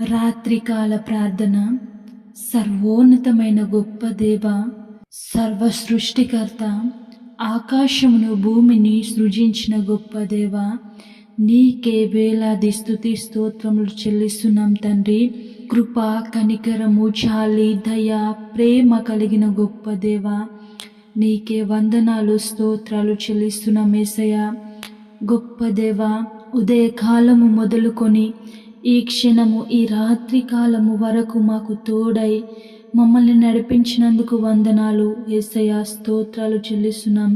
రాత్రికాల ప్రార్థన. సర్వోన్నతమైన గొప్ప దేవ సర్వ సృష్టికర్త ఆకాశమును భూమిని సృజించిన గొప్ప దేవ నీకే వేలాది స్థుతి స్తోత్రములు చెల్లిస్తున్నాం తండ్రి. కృప కనికరము చాలి దయ ప్రేమ కలిగిన గొప్ప దేవ నీకే వందనాలు స్తోత్రాలు చెల్లిస్తున్నాం ఏసయ్య. గొప్ప దేవ ఉదయకాలము మొదలుకొని ఈ క్షణము ఈ రాత్రి కాలము వరకు మాకు తోడై మమ్మల్ని నడిపించినందుకు వందనాలు. ఏసయ స్తోత్రాలు చెల్లిస్తున్నాం.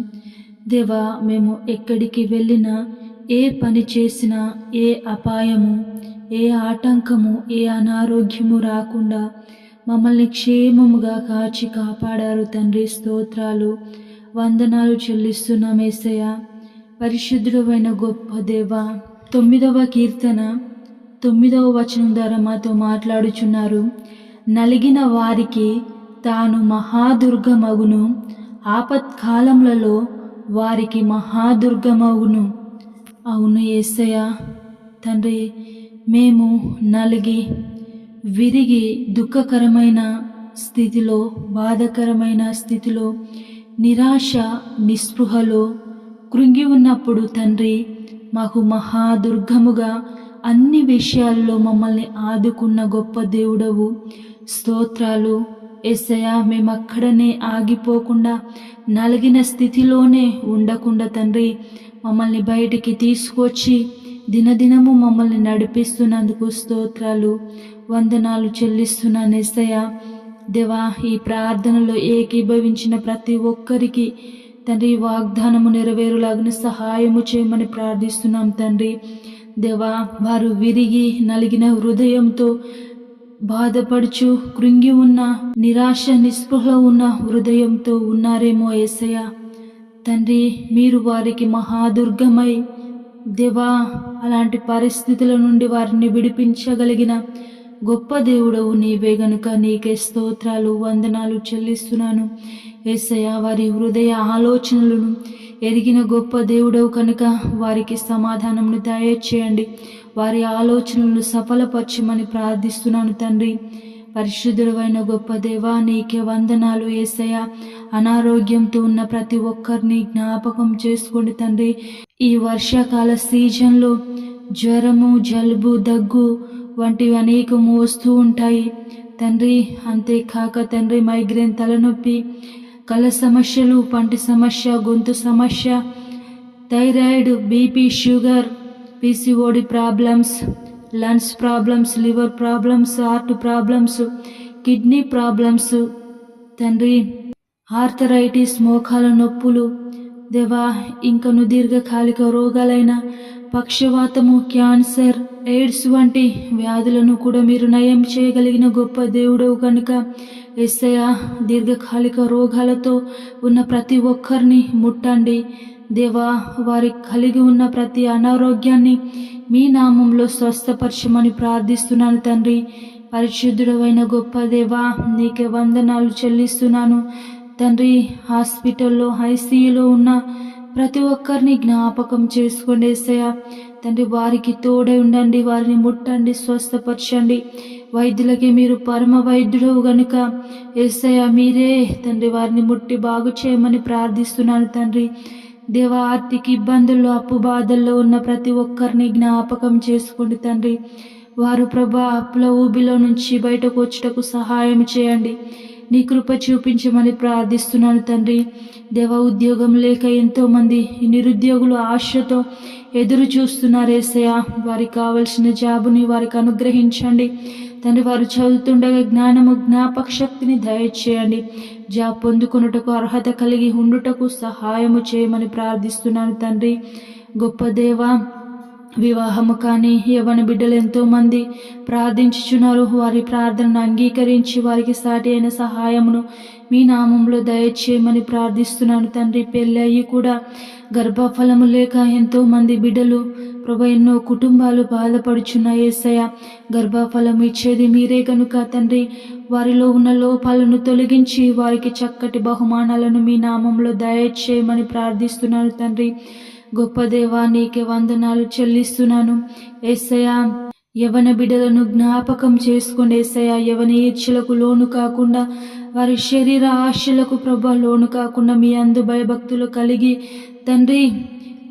దేవా మేము ఎక్కడికి వెళ్ళినా ఏ పని చేసినా ఏ అపాయము ఏ ఆటంకము ఏ అనారోగ్యము రాకుండా మమ్మల్ని క్షేమముగా కాచి కాపాడారు తండ్రి. స్తోత్రాలు వందనాలు చెల్లిస్తున్నాం ఏసయ పరిశుద్ధుడమైన గొప్ప దేవ తొమ్మిదవ కీర్తన తొమ్మిదవ వచనం ద్వారా మాతో మాట్లాడుచున్నారు. నలిగిన వారికి తాను మహాదుర్గమగును. ఆపత్కాలములలో వారికి మహాదుర్గమగును. అవును ఏసయ్య తండ్రి మేము నలిగి విరిగి దుఃఖకరమైన స్థితిలో బాధకరమైన స్థితిలో నిరాశ నిస్పృహలో కృంగి ఉన్నప్పుడు తండ్రి మాకు మహాదుర్గముగా అన్ని విషయాల్లో మమ్మల్ని ఆదుకున్న గొప్ప దేవుడవు. స్తోత్రాలు. ఎస్సయా మేము అక్కడనే ఆగిపోకుండా నలిగిన స్థితిలోనే ఉండకుండా తండ్రి మమ్మల్ని బయటికి తీసుకొచ్చి దినదినము మమ్మల్ని నడిపిస్తున్నందుకు స్తోత్రాలు. వందనాలు చెల్లిస్తున్నాను ఎస్సయ దేవా ఈ ప్రార్థనలో ఏకీభవించిన ప్రతి ఒక్కరికి తండ్రి వాగ్దానము నెరవేరులాగిన సహాయము చేయమని ప్రార్థిస్తున్నాం తండ్రి. దేవా వారు విరిగి నలిగిన హృదయంతో బాధపడుచు కృంగి ఉన్న నిరాశ నిస్పృహ ఉన్న హృదయంతో ఉన్నారేమో ఏసయ్య. తండ్రి మీరు వారికి మహాదుర్గమై దేవా అలాంటి పరిస్థితుల నుండి వారిని విడిపించగలిగిన గొప్ప దేవుడవు నీవే గనుక నీకే స్తోత్రాలు వందనాలు చెల్లిస్తున్నాను. ఏసయ్య వారి హృదయ ఆలోచనలను ఎదిగిన గొప్ప దేవుడవు కనుక వారికి సమాధానమును దయచేయండి వారి ఆలోచనలను సఫలపరచమని ప్రార్థిస్తున్నాను తండ్రి. పరిశుద్ధుడైన గొప్ప దేవా నీకే వందనాలు ఏసయ అనారోగ్యంతో ఉన్న ప్రతి ఒక్కరిని జ్ఞాపకం చేసుకోండి తండ్రి. ఈ వర్షాకాల సీజన్లో జ్వరము జలుబు దగ్గు వంటివి అనేకము వస్తూ ఉంటాయి. తండ్రి అంతేకాక తండ్రి మైగ్రేన్ తలనొప్పి కళ్ళ సమస్యలు పంటి సమస్య గొంతు సమస్య thyroid BP sugar PCOD problems lungs problems liver problems heart problems kidney problems తండ్రి ఆర్థరైటిస్ మోకాల నొప్పులు దేవా ఇంకను దీర్ఘకాలిక రోగాలైన పక్షవాతము క్యాన్సర్ ఎయిడ్స్ వంటి వ్యాధులను కూడా మీరు నయం చేయగలిగిన గొప్ప దేవుడవు కనుక ఎస్ఐ దీర్ఘకాలిక రోగాలతో ఉన్న ప్రతి ఒక్కరిని ముట్టండి. దేవా వారి కలిగి ఉన్న ప్రతి అనారోగ్యాన్ని మీ నామంలో స్వస్థపరచమని ప్రార్థిస్తున్నాను తండ్రి. పరిశుద్ధుడమైన గొప్ప దేవా నీకే వందనాలు చెల్లిస్తున్నాను. తండ్రి హాస్పిటల్లో ఐసీయూలో ఉన్న ప్రతి ఒక్కరిని జ్ఞాపకం చేసుకోండి ఏసయ్య. తండ్రి వారికి తోడై ఉండండి వారిని ముట్టండి స్వస్థపరచండి. వైద్యులకి మీరు పరమ వైద్యుడు గనుక ఏసయ్య మీరే తండ్రి వారిని ముట్టి బాగు చేయమని ప్రార్థిస్తున్నాను తండ్రి. దేవ ఆర్థిక ఇబ్బందుల్లో అప్పు బాధల్లో ఉన్న ప్రతి ఒక్కరిని జ్ఞాపకం చేసుకోండి తండ్రి. వారు ప్రభా అప్పుల ఊబిలో నుంచి బయటకు వచ్చుటకు సహాయం చేయండి. నీ కృప చూపించమని ప్రార్థిస్తున్నాను తండ్రి. దేవ ఉద్యోగం లేక ఎంతోమంది నిరుద్యోగులు ఆశతో ఎదురు చూస్తున్నారు ఏసయ వారికి కావలసిన జాబుని వారికి అనుగ్రహించండి. తండ్రి వారు చదువుతుండగా జ్ఞానము జ్ఞాపక శక్తిని దయచేయండి. జాబ్ పొందుకొనుటకు అర్హత కలిగి ఉండుటకు సహాయము చేయమని ప్రార్థిస్తున్నాను తండ్రి. గొప్ప దేవా వివాహము కానీ యవన బిడ్డలు ఎంతోమంది ప్రార్థించుచున్నారు. వారి ప్రార్థనను అంగీకరించి వారికి సాటి అయిన సహాయమును మీ నామంలో దయచేయమని ప్రార్థిస్తున్నాను. తండ్రి పెళ్ళి అయ్యి కూడా గర్భఫలము లేక ఎంతోమంది బిడ్డలు ప్రభు ఎన్నో కుటుంబాలు బాధపడుచున్నాయి ఏసయ గర్భఫలం ఇచ్చేది మీరే కనుక తండ్రి. వారిలో ఉన్న లోపాలను తొలగించి వారికి చక్కటి బహుమానాలను మీ నామంలో దయచేయమని ప్రార్థిస్తున్నాను తండ్రి. గొప్ప దేవా నీకే వందనాలు చెల్లిస్తున్నాను. ఎస్సయా యవన బిడ్డలను జ్ఞాపకం చేసుకుని ఏసయ్య యవన ఈర్ష్యలకు లోను కాకుండా వారి శరీర ఆశలకు ప్రభ లోను కాకుండా మీ అందు భయభక్తులు కలిగి తండ్రి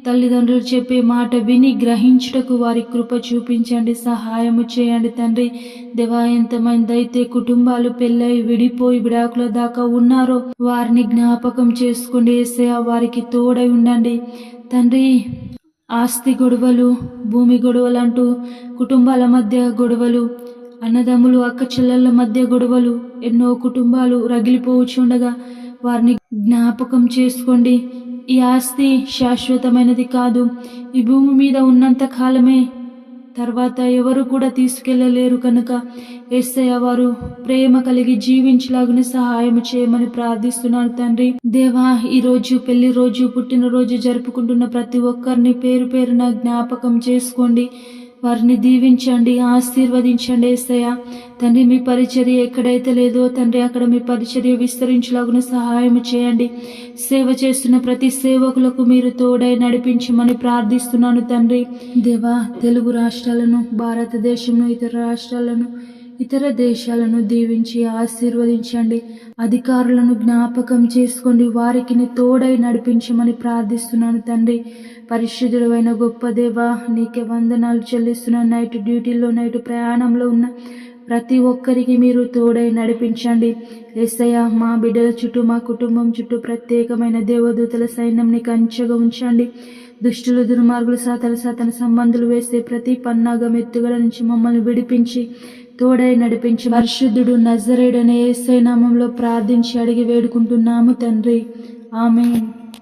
తల్లిదండ్రులు చెప్పే మాట విని గ్రహించుటకు వారి కృప చూపించండి సహాయము చేయండి తండ్రి. దేవా ఎంతమంది అయితే కుటుంబాలు పెళ్ళై విడిపోయి విడాకుల దాకా ఉన్నారో వారిని జ్ఞాపకం చేసుకోండి. ఏసయ్య వారికి తోడై ఉండండి. తండ్రి ఆస్తి గొడవలు భూమి గొడవలు అంటూ కుటుంబాల మధ్య గొడవలు అన్నదమ్ములు అక్క చెల్లెళ్ళ మధ్య గొడవలు ఎన్నో కుటుంబాలు రగిలిపోవచ్చుండగా వారిని జ్ఞాపకం చేసుకోండి. ఈ ఆస్తి శాశ్వతమైనది కాదు. ఈ భూమి మీద ఉన్నంత కాలమే తర్వాత ఎవరు కూడా తీసుకెళ్ళలేరు కనుక ఎస్ఐ వారు ప్రేమ కలిగి జీవించలాగున సహాయం చేయమని ప్రార్థిస్తున్నాను తండ్రి. దేవా ఈ రోజు పెళ్ళి రోజు పుట్టినరోజు జరుపుకుంటున్న ప్రతి ఒక్కరిని పేరు పేరున జ్ఞాపకం చేసుకోండి. వారిని దీవించండి ఆశీర్వదించండి ఏసయ్య. తండ్రి మీ పరిచర్య ఎక్కడైతే లేదో తండ్రి అక్కడ మీ పరిచర్య విస్తరించలాగున సహాయం చేయండి. సేవ చేస్తున్న ప్రతి సేవకులకు మీరు తోడై నడిపించమని ప్రార్థిస్తున్నాను తండ్రి. దేవా తెలుగు రాష్ట్రాలను భారతదేశంలో ఇతర రాష్ట్రాలను ఇతర దేశాలను దీవించి ఆశీర్వదించండి. అధికారులను జ్ఞాపకం చేసుకోండి. వారికి తోడై నడిపించమని ప్రార్థిస్తున్నాను తండ్రి. పరిశుద్ధుడైన గొప్ప దేవా నీకే వందనాలు చెల్లిస్తున్నాను. నైట్ డ్యూటీలో నైట్ ప్రయాణంలో ఉన్న ప్రతి ఒక్కరికి మీరు తోడై నడిపించండి. ఎస్ఐయ మా బిడ్డల చుట్టూ మా కుటుంబం చుట్టూ ప్రత్యేకమైన దేవదూతల సైన్యంని కంచెగా ఉంచండి. దుష్టులు దుర్మార్గులు సాతల సాతన సంబంధులు వేసే ప్రతి పన్నాగం ఎత్తుగల నుంచి మమ్మల్ని విడిపించి తోడై నడిపించి పరిశుద్ధుడు నజరేడనే ఏసై నామంలో ప్రార్థించి అడిగి వేడుకుంటున్నాము తండ్రి. ఆమె